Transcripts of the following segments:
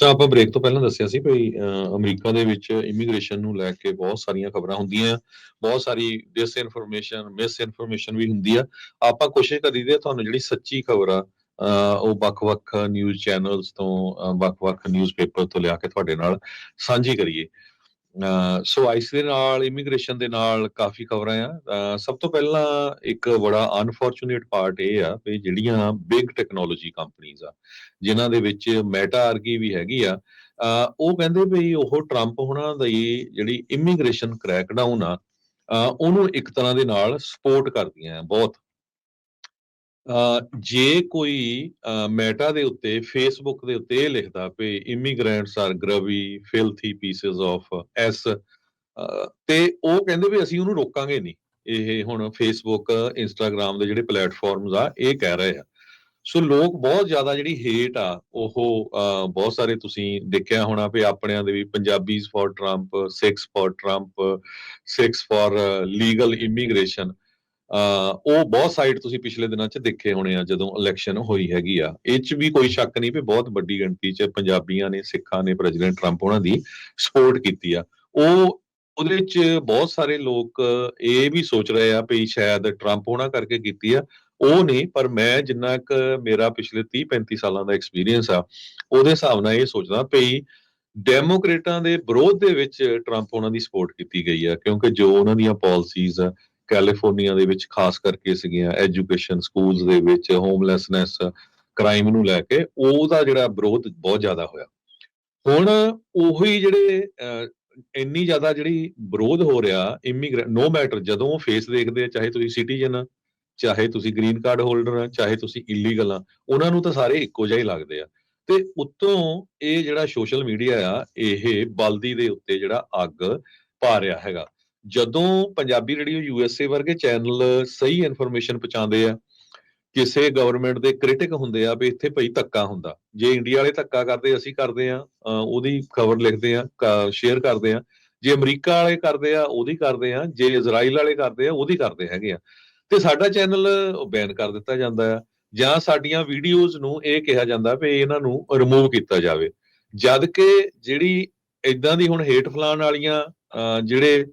ਤਰ੍ਹਾਂ ਆਪਾਂ ਬ੍ਰੇਕ ਤੋਂ ਪਹਿਲਾਂ ਦੱਸਿਆ ਸੀ ਭਈ ਅਮਰੀਕਾ ਦੇ ਵਿੱਚ ਇਮੀਗ੍ਰੇਸ਼ਨ ਨੂੰ ਲੈ ਕੇ ਬਹੁਤ ਸਾਰੀਆਂ ਖਬਰਾਂ ਹੁੰਦੀਆਂ ਬਹੁਤ ਸਾਰੀ ਡਿਸ ਇਨਫੋਰਮੇਸ਼ਨ ਮਿਸ ਇਨਫੋਰਮੇਸ਼ਨ ਵੀ ਹੁੰਦੀ ਆ। ਆਪਾਂ ਕੋਸ਼ਿਸ਼ ਕਰੀਦੀ ਤੁਹਾਨੂੰ ਜਿਹੜੀ ਸੱਚੀ ਖਬਰ ਆ ਉਹ ਵੱਖ-ਵੱਖ ਨਿਊਜ਼ ਚੈਨਲਸ ਤੋਂ ਅ, ਵੱਖ-ਵੱਖ ਨਿਊਜ਼ਪੇਪਰ ਤੋਂ ਲਿਆ ਕੇ ਤੁਹਾਡੇ ਨਾਲ ਸਾਂਝੀ ਕਰੀਏ। ਸੋ ਆਈਸ ਦੇ ਨਾਲ ਇਮੀਗ੍ਰੇਸ਼ਨ ਦੇ ਨਾਲ ਕਾਫੀ ਖਬਰਾਂ ਆ। ਸਭ ਤੋਂ ਪਹਿਲਾਂ ਇੱਕ ਬੜਾ ਅਨਫੋਰਚੂਨੇਟ ਪਾਰਟ ਇਹ ਆ ਵੀ ਜਿਹੜੀਆਂ ਬਿਗ ਟੈਕਨੋਲੋਜੀ ਕੰਪਨੀਆਂ ਆ, ਜਿਨ੍ਹਾਂ ਦੇ ਵਿੱਚ ਮੈਟਾ ਆਰਗੀ ਵੀ ਹੈਗੀ ਆ ਉਹ ਕਹਿੰਦੇ ਵੀ ਉਹ ਟਰੰਪ ਹੁਣਾਂ ਦੀ ਜਿਹੜੀ ਇਮੀਗ੍ਰੇਸ਼ਨ ਕ੍ਰੈਕਡਾਊਨ ਆ ਉਹਨੂੰ ਇੱਕ ਤਰ੍ਹਾਂ ਦੇ ਨਾਲ ਸਪੋਰਟ ਕਰਦੀਆਂ ਆ ਬਹੁਤ। ਜੇ ਕੋਈ ਮੈਟਾ ਦੇ ਉੱਤੇ ਫੇਸਬੁੱਕ ਦੇ ਉੱਤੇ ਇਹ ਲਿਖਦਾ ਪਈ immigrants are grubby filthy pieces of ass ਤੇ ਉਹ ਕਹਿੰਦੇ ਵੀ ਅਸੀਂ ਉਹਨੂੰ ਰੋਕਾਂਗੇ ਨਹੀਂ। ਇਹ ਹੁਣ ਫੇਸਬੁੱਕ ਇੰਸਟਾਗ੍ਰam ਦੇ ਜਿਹੜੇ ਪਲੇਟਫਾਰਮਸ ਆ, ਇਹ ਕਹਿ ਰਹੇ ਆ। ਸੋ ਲੋਕ ਬਹੁਤ ਜ਼ਿਆਦਾ ਜਿਹੜੀ ਹੇਟ ਆ, ਉਹ ਬਹੁਤ ਸਾਰੇ ਤੁਸੀਂ ਦੇਖਿਆ ਹੋਣਾ ਵੀ ਆਪਣਿਆਂ ਦੇ ਵੀ Punjabis for Trump Sikhs for Trump Sikhs for legal immigration ਉਹ ਬਹੁਤ ਸਾਈਡ ਤੁਸੀਂ ਪਿਛਲੇ ਦਿਨਾਂ 'ਚ ਦੇਖੇ ਹੋਣੇ ਆ ਜਦੋਂ ਇਲੈਕਸ਼ਨ ਹੋਈ ਹੈਗੀ ਆ। ਇਹ 'ਚ ਵੀ ਕੋਈ ਸ਼ੱਕ ਨਹੀਂ ਵੀ ਬਹੁਤ ਵੱਡੀ ਗਿਣਤੀ 'ਚ ਪੰਜਾਬੀਆਂ ਨੇ, ਸਿੱਖਾਂ ਨੇ, ਪ੍ਰੈਜ਼ੀਡੈਂਟ ਟਰੰਪ ਉਹਨਾਂ ਦੀ ਸਪੋਰਟ ਕੀਤੀ ਆ। ਉਹ ਉਹਦੇ 'ਚ ਬਹੁਤ ਸਾਰੇ ਲੋਕ ਇਹ ਵੀ ਸੋਚ ਰਹੇ ਆ ਵੀ ਸ਼ਾਇਦ ਟਰੰਪ ਉਹਨਾਂ ਕਰਕੇ ਕੀਤੀ ਆ। ਉਹ ਨਹੀਂ, ਪਰ ਮੈਂ ਜਿੰਨਾ ਕੁ ਮੇਰਾ ਪਿਛਲੇ 30 35 ਸਾਲਾਂ ਦਾ ਐਕਸਪੀਰੀਅੰਸ ਆ, ਉਹਦੇ ਹਿਸਾਬ ਨਾਲ ਇਹ ਸੋਚਦਾ ਪਈ ਡੈਮੋਕ੍ਰੇਟਾਂ ਦੇ ਵਿਰੋਧ ਦੇ ਵਿੱਚ ਟਰੰਪ ਉਹਨਾਂ ਦੀ ਸਪੋਰਟ ਕੀਤੀ ਗਈ ਆ, ਕਿਉਂਕਿ ਜੋ ਉਹਨਾਂ ਦੀਆਂ ਪਾਲਿਸੀਜ਼ ਆ ਕੈਲੀਫੋਰਨੀਆ ਦੇ ਵਿੱਚ ਖਾਸ ਕਰਕੇ ਸੀਗੀਆਂ ਐਜੂਕੇਸ਼ਨ ਸਕੂਲਸ ਦੇ ਵਿੱਚ ਹੋਮਲੈਸਨੈਸ ਕ੍ਰਾਈਮ ਨੂੰ ਲੈ ਕੇ ਉਹਦਾ ਜਿਹੜਾ ਵਿਰੋਧ ਬਹੁਤ ਜ਼ਿਆਦਾ ਹੋਇਆ। ਹੁਣ ਉਹੀ ਜਿਹੜੇ ਅਹ, ਇੰਨੀ ਜ਼ਿਆਦਾ ਜਿਹੜੀ ਵਿਰੋਧ ਹੋ ਰਿਹਾ ਇਮੀਗ੍ਰੈਂਟ ਨੋ ਮੈਟਰ ਜਦੋਂ ਫੇਸ ਦੇਖਦੇ ਚਾਹੇ ਤੁਸੀਂ ਸਿਟੀਜ਼ਨ ਆ ਚਾਹੇ ਤੁਸੀਂ ਗ੍ਰੀਨ ਕਾਰਡ ਹੋਲਡਰ ਆ ਚਾਹੇ ਤੁਸੀਂ ਇਲੀਗਲ ਆ ਉਹਨਾਂ ਨੂੰ ਤਾਂ ਸਾਰੇ ਇੱਕੋ ਜਿਹਾ ਹੀ ਲੱਗਦੇ ਆ। ਤੇ ਉੱਤੋਂ ਇਹ ਜਿਹੜਾ ਸੋਸ਼ਲ ਮੀਡੀਆ ਆ ਇਹ ਬਲਦੀ ਦੇ ਉੱਤੇ ਜਿਹੜਾ ਅੱਗ ਪਾ ਰਿਹਾ ਹੈਗਾ। ਜਦੋਂ ਪੰਜਾਬੀ ਰੇਡੀਓ ਯੂਐਸਏ ਵਰਗੇ ਚੈਨਲ ਸਹੀ ਇਨਫੋਰਮੇਸ਼ਨ ਪਹੁੰਚਾਉਂਦੇ ਆ, ਕਿਸੇ ਗਵਰਨਮੈਂਟ ਦੇ ਕ੍ਰਿਟਿਕ ਹੁੰਦੇ ਆ ਵੀ ਇੱਥੇ ਭਈ ਧੱਕਾ ਹੁੰਦਾ। ਜੇ ਇੰਡੀਆ ਵਾਲੇ ਧੱਕਾ ਕਰਦੇ, ਅਸੀਂ ਕਰਦੇ ਆ ਉਹਦੀ ਖਬਰ ਲਿਖਦੇ ਆ ਸ਼ੇਅਰ ਕਰਦੇ ਆ। ਜੇ ਅਮਰੀਕਾ ਵਾਲੇ ਕਰਦੇ ਆ, ਉਹਦੀ ਕਰਦੇ ਆ। ਜੇ ਇਜ਼ਰਾਈਲ ਵਾਲੇ ਕਰਦੇ ਆ, ਉਹਦੀ ਕਰਦੇ ਹੈਗੇ ਆ। ਤੇ ਸਾਡਾ ਚੈਨਲ ਬੈਨ ਕਰ ਦਿੱਤਾ ਜਾਂਦਾ ਆ। ਜਾਂ ਸਾਡੀਆਂ ਵੀਡੀਓਜ਼ ਨੂੰ ਇਹ ਕਿਹਾ ਜਾਂਦਾ ਵੀ ਇਹਨਾਂ ਨੂੰ ਰਿਮੂਵ ਕੀਤਾ ਜਾਵੇ। ਜਦ ਕਿ ਜਿਹੜੀ ਇਦਾਂ ਦੀ ਹੁਣ ਹੇਟ ਫਲਾਣ ਵਾਲੀਆਂ ਜਿਹੜੇ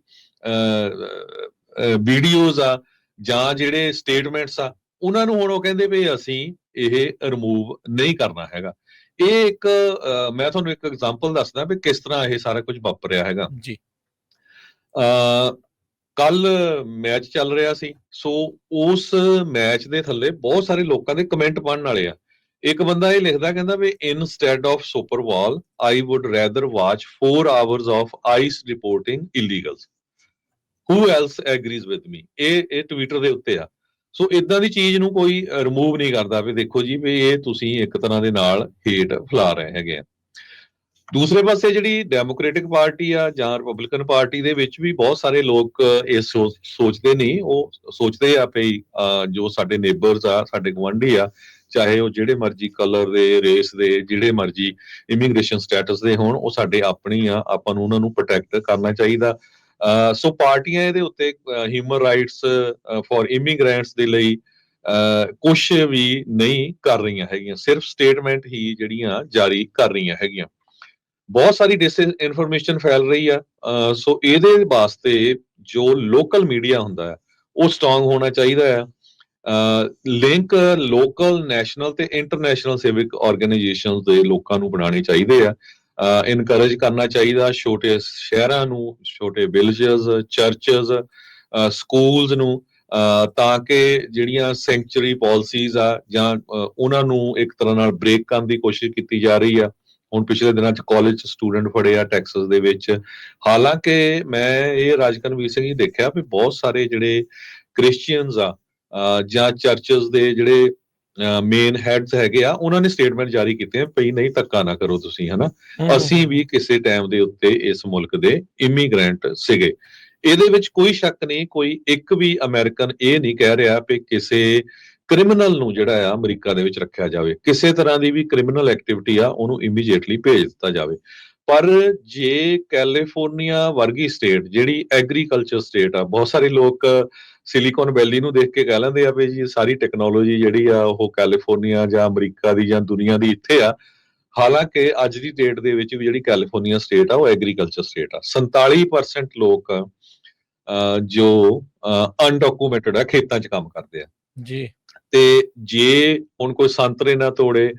ਵੀਡੀਓਜ਼ ਆ ਜਾਂ ਜਿਹੜੇ ਸਟੇਟਮੈਂਟਸ ਆ ਉਹਨਾਂ ਨੂੰ ਹੁਣ ਉਹ ਕਹਿੰਦੇ ਵੀ ਅਸੀਂ ਇਹ ਰਿਮੂਵ ਨਹੀਂ ਕਰਨਾ ਹੈਗਾ। ਇਹ ਇੱਕ ਅ, ਮੈਂ ਤੁਹਾਨੂੰ ਇੱਕ ਐਗਜ਼ਾਮਪਲ ਦੱਸਦਾ ਵੀ ਕਿਸ ਤਰ੍ਹਾਂ ਇਹ ਸਾਰਾ ਕੁਝ ਵਾਪਰਿਆ ਹੈਗਾ। ਜੀ। ਕੱਲ ਮੈਚ ਚੱਲ ਰਿਹਾ ਸੀ ਸੋ ਉਸ ਮੈਚ ਦੇ ਥੱਲੇ ਬਹੁਤ ਸਾਰੇ ਲੋਕਾਂ ਦੇ ਕਮੈਂਟ ਪੜਨ ਵਾਲੇ ਆ। ਇੱਕ ਬੰਦਾ ਇਹ ਲਿਖਦਾ ਕਹਿੰਦਾ ਵੀ instead of Super Bowl I would rather watch 4 hours of ICE reporting illegals who else agrees with me ਇਹ ਇਹ ਟਵਿੱਟਰ ਦੇ ਉੱਤੇ ਆ। ਸੋ ਇਦਾਂ ਦੀ ਚੀਜ਼ ਨੂੰ ਕੋਈ ਰਿਮੂਵ ਨਹੀਂ ਕਰਦਾ ਵੀ ਦੇਖੋ ਜੀ ਵੀ ਇਹ ਤੁਸੀਂ ਇੱਕ ਤਰ੍ਹਾਂ ਦੇ ਨਾਲ ਹੇਟ ਫੈਲਾ ਰਹੇ ਹੈਗੇ ਆ। ਦੂਸਰੇ ਪਾਸੇ ਜਿਹੜੀ ਡੈਮੋਕ੍ਰੈਟਿਕ ਪਾਰਟੀ ਆ ਜਾਂ ਰਿਪਬਲਿਕਨ ਪਾਰਟੀ ਦੇ ਵਿੱਚ ਵੀ ਬਹੁਤ ਸਾਰੇ ਲੋਕ ਇਹ ਸੋਚ- ਸੋਚਦੇ ਨਹੀਂ। ਉਹ ਸੋਚਦੇ ਆ ਵੀ ਅਹ, ਜੋ ਸਾਡੇ ਨੇਬਰਸ ਆ ਸਾਡੇ ਗਵਾਂਢੀ ਆ ਚਾਹੇ ਉਹ ਜਿਹੜੇ ਮਰਜ਼ੀ ਕਲਰ ਦੇ ਰੇਸ ਦੇ ਜਿਹੜੇ ਮਰਜ਼ੀ ਇਮੀਗ੍ਰੇਸ਼ਨ ਸਟੇਟਸ ਦੇ ਹੋਣ ਉਹ ਸਾਡੇ ਆਪਣੀ ਆ ਆਪਾਂ ਨੂੰ ਉਹਨਾਂ ਨੂੰ ਪ੍ਰੋਟੈਕਟ ਕਰਨਾ ਚਾਹੀਦਾ। ਸੋ ਪਾਰਟੀਆਂ ਇਹਦੇ ਉੱਤੇ ਹਿਊਮਨ ਰਾਈਟਸ ਫॉर ਇਮੀਗ੍ਰੈਂਟਸ ਦੇ ਲਈ ਕੁਝ ਵੀ ਨਹੀਂ ਕਰ ਰਹੀਆਂ ਹੈਗੀਆਂ। ਸਿਰਫ ਸਟੇਟਮੈਂਟ ਹੀ ਜਿਹੜੀਆਂ ਜਾਰੀ ਕਰ ਰਹੀਆਂ ਹੈਗੀਆਂ। ਬਹੁਤ ਸਾਰੀ ਡਿਸ ਇਨਫੋਰਮੇਸ਼ਨ ਫੈਲ ਰਹੀ ਆ। ਸੋ ਇਹਦੇ ਵਾਸਤੇ ਜੋ ਲੋਕਲ ਮੀਡੀਆ ਹੁੰਦਾ ਹੈ, ਉਹ ਸਟਰੋਂਗ ਹੋਣਾ ਚਾਹੀਦਾ ਹੈ। ਲਿੰਕ ਲੋਕਲ ਨੈਸ਼ਨਲ ਤੇ ਇੰਟਰਨੈਸ਼ਨਲ ਸਿਵਿਕ ਆਰਗੇਨਾਈਜੇਸ਼ਨਸ ਦੇ ਲੋਕਾਂ ਨੂੰ ਬਣਾਉਣੇ ਚਾਹੀਦੇ ਆ। ਇਨਕਰੇਜ ਕਰਨਾ ਚਾਹੀਦਾ ਛੋਟੇ ਸ਼ਹਿਰਾਂ ਨੂੰ, ਛੋਟੇ ਵਿਲੇजेस ਚਰਚਸ ਸਕੂਲਸ ਨੂੰ ਤਾਂ ਕਿ ਜਿਹੜੀਆਂ ਸੈਂਕਚੁਰੀ ਪਾਲਿਸੀਜ਼ ਆ ਜਾਂ ਉਹਨਾਂ ਨੂੰ ਇੱਕ ਤਰ੍ਹਾਂ ਨਾਲ ਬ੍ਰੇਕ ਕਰਨ ਦੀ ਕੋਸ਼ਿਸ਼ ਕੀਤੀ ਜਾ ਰਹੀ ਆ। ਹੁਣ ਪਿਛਲੇ ਦਿਨਾਂ ਚ ਕਾਲਜ ਸਟੂਡੈਂਟ ਫੜੇ ਆ ਟੈਕਸਸ ਦੇ ਵਿੱਚ। ਹਾਲਾਂਕਿ ਮੈਂ ਇਹ ਰਾਜਕਨਵੀਰ ਸਿੰਘ ਜੀ ਦੇਖਿਆ ਵੀ ਬਹੁਤ ਸਾਰੇ ਜਿਹੜੇ ਕ੍ਰਿਸਚੀਅਨਸ ਆ ਜਾਂ ਚਰਚਸ ਦੇ ਜਿਹੜੇ ਮੇਨ ਹੈਡਸ ਹੈਗੇ ਆ ਉਹਨਾਂ ਨੇ ਸਟੇਟਮੈਂਟ ਜਾਰੀ ਕੀਤੇ ਆ ਪਈ ਨਹੀਂ ਧੱਕਾ ਨਾ ਕਰੋ ਤੁਸੀਂ ਹਨਾ? ਅਸੀਂ ਵੀ ਕਿਸੇ ਟਾਈਮ ਦੇ ਉੱਤੇ ਇਸ ਮੁਲਕ ਦੇ ਇਮੀਗ੍ਰੈਂਟ ਸੀਗੇ। ਇਹਦੇ ਵਿੱਚ ਕੋਈ ਸ਼ੱਕ ਨਹੀਂ ਕੋਈ ਇੱਕ ਵੀ ਅਮਰੀਕਨ ਇਹ ਨਹੀਂ ਕਹਿ ਰਿਹਾ ਕਿ ਕਿਸੇ ਕ੍ਰਿਮੀਨਲ ਨੂੰ ਜਿਹੜਾ ਆ ਅਮਰੀਕਾ ਦੇ ਵਿੱਚ ਰੱਖਿਆ ਜਾਵੇ। ਕਿਸੇ ਤਰ੍ਹਾਂ ਦੀ ਵੀ ਕ੍ਰਿਮੀਨਲ ਐਕਟੀਵਿਟੀ ਆ ਉਹਨੂੰ ਇਮੀਡੀਏਟਲੀ ਭੇਜ ਦਿੱਤਾ ਜਾਵੇ। ਪਰ ਜੇ ਕੈਲੀਫੋਰਨੀਆ ਵਰਗੀ ਸਟੇਟ ਜਿਹੜੀ ਐਗਰੀਕਲਚਰ ਸਟੇਟ ਆ ਬਹੁਤ ਸਾਰੇ ਲੋਕ ਸਿਲੀਕਨ ਵੈਲੀ ਨੂੰ ਦੇਖ ਕੇ ਕਹਿ ਲੈਂਦੇ ਆ ਵੀ ਜੀ ਸਾਰੀ ਟੈਕਨੋਲੋਜੀ ਜਿਹੜੀ ਆ ਉਹ ਕੈਲੀਫੋਰਨੀਆ ਜਾਂ ਅਮਰੀਕਾ ਦੀ ਜਾਂ ਦੁਨੀਆ ਦੀ ਇੱਥੇ ਆ। ਹਾਲਾਂਕਿ ਅੱਜ ਦੀ ਡੇਟ ਦੇ ਵਿੱਚ ਵੀ ਜਿਹੜੀ ਕੈਲੀਫੋਰਨੀਆ ਸਟੇਟ ਆ ਉਹ ਐਗਰੀਕਲਚਰ ਸਟੇਟ ਆ। 47% ਲੋਕ ਜੋ ਅਨਡਾਕੂਮੈਂਟਡ ਆ ਖੇਤਾਂ 'ਚ ਕੰਮ ਕਰਦੇ ਆ। ਜੀ। ਤੇ ਜੇ ਹੁਣ ਕੋਈ ਸੰਤਰੇ ਨਾ ਤੋੜੇ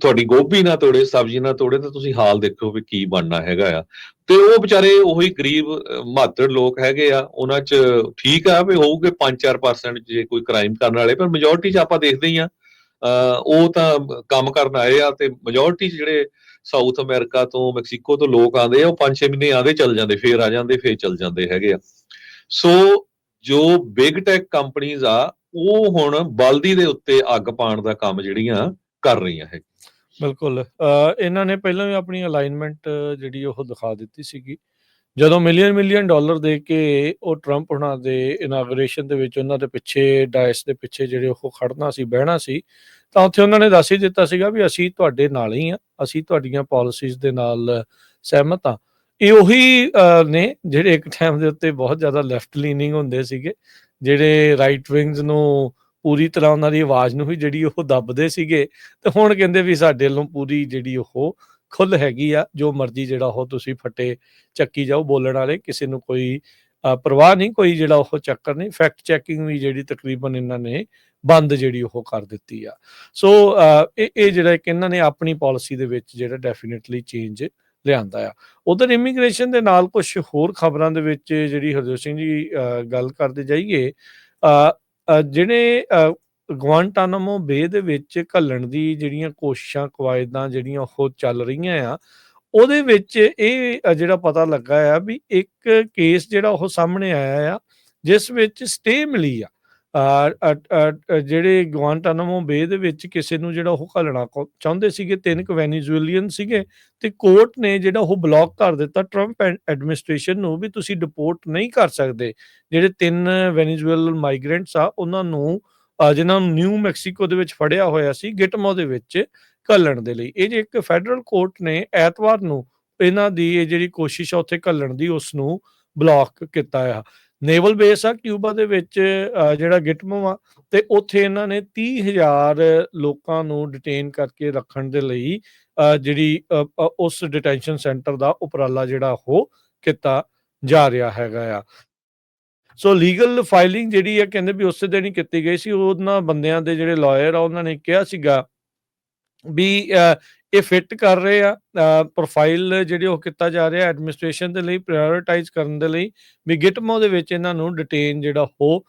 ਤੁਹਾਡੀ ਗੋਭੀ ਨਾ ਤੋੜੇ ਸਬਜ਼ੀ ਨਾ ਤੋੜੇ ਤਾਂ ਤੁਸੀਂ ਹਾਲ ਦੇਖੋ ਵੀ ਕੀ ਬਣਨਾ ਹੈਗਾ ਆ। ਤੇ ਉਹ ਵਿਚਾਰੇ ਉਹੀ ਗਰੀਬ ਅਹ, ਮਾਤੜ ਲੋਕ ਹੈਗੇ ਆ ਉਹਨਾਂ 'ਚ ਠੀਕ ਆ ਵੀ ਹੋਊਗੇ 5-4% ਜੇ ਕੋਈ ਕ੍ਰਾਈਮ ਕਰਨ ਵਾਲੇ ਪਰ ਮੈਜੋਰਟੀ 'ਚ ਆਪਾਂ ਦੇਖਦੇ ਹੀ ਆ। ਅਹ, ਉਹ ਤਾਂ ਕੰਮ ਕਰਨ ਆਏ ਆ ਤੇ ਮੈਜੋਰਟੀ ਜਿਹੜੇ ਸਾਊਥ ਅਮਰੀਕਾ ਤੋਂ ਮੈਕਸੀਕੋ ਤੋਂ ਲੋਕ ਆਉਂਦੇ ਆ ਉਹ 5-6 ਮਹੀਨੇ ਆਦੇ ਚੱਲ ਜਾਂਦੇ ਫੇਰ ਆ ਜਾਂਦੇ ਫੇਰ ਚੱਲ ਜਾਂਦੇ ਹੈਗੇ ਆ। ਸੋ ਜੋ ਬਿਗ ਟੈਕ ਕੰਪਨੀਆਂ ਆ ਉਹ ਹੁਣ ਬਲਦੀ ਦੇ ਉੱਤੇ ਅੱਗ ਪਾਉਣ ਦਾ ਕੰਮ ਜਿਹੜੀਆਂ ਕਰ ਰਹੀਆਂ ਹੈ ਬਿਲਕੁਲ। ਇਹਨਾਂ ਨੇ ਪਹਿਲਾਂ ਵੀ ਆਪਣੀ ਅਲਾਈਨਮੈਂਟ ਜਿਹੜੀ ਉਹ ਦਿਖਾ ਦਿੱਤੀ ਸੀਗੀ। ਜਦੋਂ ਮਿਲੀਅਨ ਮਿਲੀਅਨ ਡਾਲਰ ਦੇ ਕੇ ਉਹ ਟਰੰਪ ਹੁਣਾਂ ਦੇ ਇਨਾਗੂਰੇਸ਼ਨ ਦੇ ਵਿੱਚ ਉਹਨਾਂ ਦੇ ਪਿੱਛੇ ਡਾਇਸ ਦੇ ਪਿੱਛੇ ਜਿਹੜੇ ਉਹ ਖੜਨਾ ਸੀ, ਬਹਿਣਾ ਸੀ, ਤਾਂ ਉੱਥੇ ਉਹਨਾਂ ਨੇ ਦੱਸ ਹੀ ਦਿੱਤਾ ਸੀਗਾ ਵੀ ਅਸੀਂ ਤੁਹਾਡੇ ਨਾਲ ਹੀ ਆ, ਅਸੀਂ ਤੁਹਾਡੀਆਂ ਪਾਲਿਸੀਜ਼ ਦੇ ਨਾਲ ਸਹਿਮਤ ਆ। ਇਹ ਉਹੀ ਨੇ ਜਿਹੜੇ ਇੱਕ ਟਾਈਮ ਦੇ ਉੱਤੇ ਬਹੁਤ ਜ਼ਿਆਦਾ ਲੈਫਟ ਲੀਨਿੰਗ ਹੁੰਦੇ ਸੀਗੇ, ਜਿਹੜੇ ਰਾਈਟ ਵਿੰਗਸ ਨੂੰ ਪੂਰੀ ਤਰ੍ਹਾਂ ਉਹਨਾਂ ਦੀ ਆਵਾਜ਼ ਨੂੰ ਵੀ ਜਿਹੜੀ ਉਹ ਦੱਬਦੇ ਸੀਗੇ ਤੇ ਹੁਣ ਕਹਿੰਦੇ ਵੀ ਸਾਡੇ ਵੱਲੋਂ ਪੂਰੀ ਜਿਹੜੀ ਉਹ ਖੁੱਲ ਹੈਗੀ ਆ, ਜੋ ਮਰਜ਼ੀ ਜਿਹੜਾ ਉਹ ਤੁਸੀਂ ਫੱਟੇ ਚੱਕੀ ਜਾਓ ਬੋਲਣ ਵਾਲੇ, ਕਿਸੇ ਨੂੰ ਕੋਈ ਪਰਵਾਹ ਨਹੀਂ, ਕੋਈ ਜਿਹੜਾ ਉਹ ਚੱਕਰ ਨਹੀਂ ਫੈਕਟ ਚੈਕਿੰਗ ਵੀ ਜਿਹੜੀ ਤਕਰੀਬਨ ਇਹਨਾਂ ਨੇ ਬੰਦ ਜਿਹੜੀ ਉਹ ਕਰ ਦਿੱਤੀ ਆ। ਸੋ ਇਹ ਇਹ ਜਿਹੜਾ ਕਿ ਇਹਨਾਂ ਨੇ ਆਪਣੀ ਪਾਲਿਸੀ ਦੇ ਵਿੱਚ ਜਿਹੜਾ ਡੈਫੀਨਿਟਲੀ ਚੇਂਜ ਲਿਆਂਦਾ ਆ। ਉਧਰ ਇਮੀਗ੍ਰੇਸ਼ਨ ਦੇ ਨਾਲ ਕੁਝ ਹੋਰ ਖਬਰਾਂ ਦੇ ਵਿੱਚ ਜਿਹੜੀ ਹਰਜੋਤ ਸਿੰਘ ਜੀ ਗੱਲ ਕਰਦੇ ਜਾਈਏ ਜਿਹੜੇ ਅ, ਗਵਾਂਟਾਨਾਮੋ ਬੇ ਦੇ ਵਿੱਚ ਘੱਲਣ ਦੀ ਜਿਹੜੀਆਂ ਕੋਸ਼ਿਸ਼ਾਂ ਕਵਾਇਦਾਂ ਜਿਹੜੀਆਂ ਉਹ ਚੱਲ ਰਹੀਆਂ ਆ ਉਹਦੇ ਵਿੱਚ ਇਹ ਜਿਹੜਾ ਪਤਾ ਲੱਗਾ ਆ ਵੀ ਇੱਕ ਕੇਸ ਜਿਹੜਾ ਉਹ ਸਾਹਮਣੇ ਆਇਆ ਆ ਜਿਸ ਵਿੱਚ ਸਟੇ ਮਿਲੀ ਆ। ਜਿਹੜੇ ਗਵਾਂਟਾਨਾਮੋ ਬੇ ਦੇ ਵਿੱਚ ਕਿਸੇ ਨੂੰ ਜਿਹੜਾ ਉਹ ਘੱਲਣਾ ਚਾਹੁੰਦੇ ਸੀਗੇ ਤਿੰਨ ਕੁ ਵੈਨੀਜ਼ੂਏਲੀਅਨ ਸੀਗੇ ਤੇ ਕੋਰਟ ਨੇ ਜਿਹੜਾ ਉਹ ਬਲੌਕ ਕਰ ਦਿੱਤਾ ਟਰੰਪ ਐਡਮਿਨਿਸਟ੍ਰੇਸ਼ਨ ਨੂੰ ਵੀ ਤੁਸੀਂ ਡਿਪੋਰਟ ਨਹੀਂ ਕਰ ਸਕਦੇ। ਜਿਹੜੇ ਤਿੰਨ ਵੈਨੀਜ਼ੂਏਲਨ ਮਾਈਗ੍ਰੈਂਟਸ ਆ ਉਹਨਾਂ ਨੂੰ ਅ, ਜਿਨ੍ਹਾਂ ਨੂੰ ਨਿਊ ਮੈਕਸੀਕੋ ਦੇ ਵਿੱਚ ਫੜਿਆ ਹੋਇਆ ਸੀ ਗਿਟਮੋ ਦੇ ਵਿੱਚ ਘੱਲਣ ਦੇ ਲਈ। ਇਹ ਜੇ ਇੱਕ ਫੈਡਰਲ ਕੋਰਟ ਨੇ ਐਤਵਾਰ ਨੂੰ ਇਹਨਾਂ ਦੀ ਇਹ ਜਿਹੜੀ ਕੋਸ਼ਿਸ਼ ਆ ਉੱਥੇ ਘੱਲਣ ਦੀ ਉਸ ਨੂੰ ਬਲੌਕ ਕੀਤਾ ਆ। ਨੇਵਲ ਬੇਸ ਆ ਕਿਊਬਾ ਦੇ ਵਿੱਚ ਜਿਹੜਾ ਗਿਟਮੋ ਆ ਤੇ ਉੱਥੇ ਇਹਨਾਂ ਨੇ 30000 ਲੋਕਾਂ ਨੂੰ ਡਿਟੇਨ ਕਰਕੇ ਰੱਖਣ ਦੇ ਲਈ ਜਿਹੜੀ ਉਸ ਡਿਟੈਂਸ਼ਨ ਸੈਂਟਰ ਦਾ ਉਪਰਾਲਾ ਜਿਹੜਾ ਉਹ ਕੀਤਾ ਜਾ ਰਿਹਾ ਹੈਗਾ ਆ। ਸੋ ਲੀਗਲ ਫਾਈਲਿੰਗ ਜਿਹੜੀ ਆ ਕਹਿੰਦੇ ਵੀ ਉਸੇ ਦਿਨ ਹੀ ਕੀਤੀ ਗਈ ਸੀ। ਉਹਨਾਂ ਬੰਦਿਆਂ ਦੇ ਜਿਹੜੇ ਲਾਇਰ ਆ ਉਹਨਾਂ ਨੇ ਕਿਹਾ ਸੀਗਾ ਵੀ ਅ, ਇਹ ਫਿੱਟ ਕਰ ਰਹੇ ਆ ਪ੍ਰੋਫਾਈਲ ਜਿਹੜੀ ਉਹ ਕੀਤਾ ਜਾ ਰਿਹਾ ਐਡਮਿਨਿਸਟ੍ਰੇਸ਼ਨ ਦੇ ਲਈ ਪ੍ਰਾਇੋਰਟਾਈਜ਼ ਕਰਨ ਦੇ ਲਈ, ਵੀ ਗਿਟਮੋ ਦੇ ਵਿੱਚ ਇਹਨਾਂ ਨੂੰ ਡਿਟੇਨ ਜਿਹੜਾ ਉਹ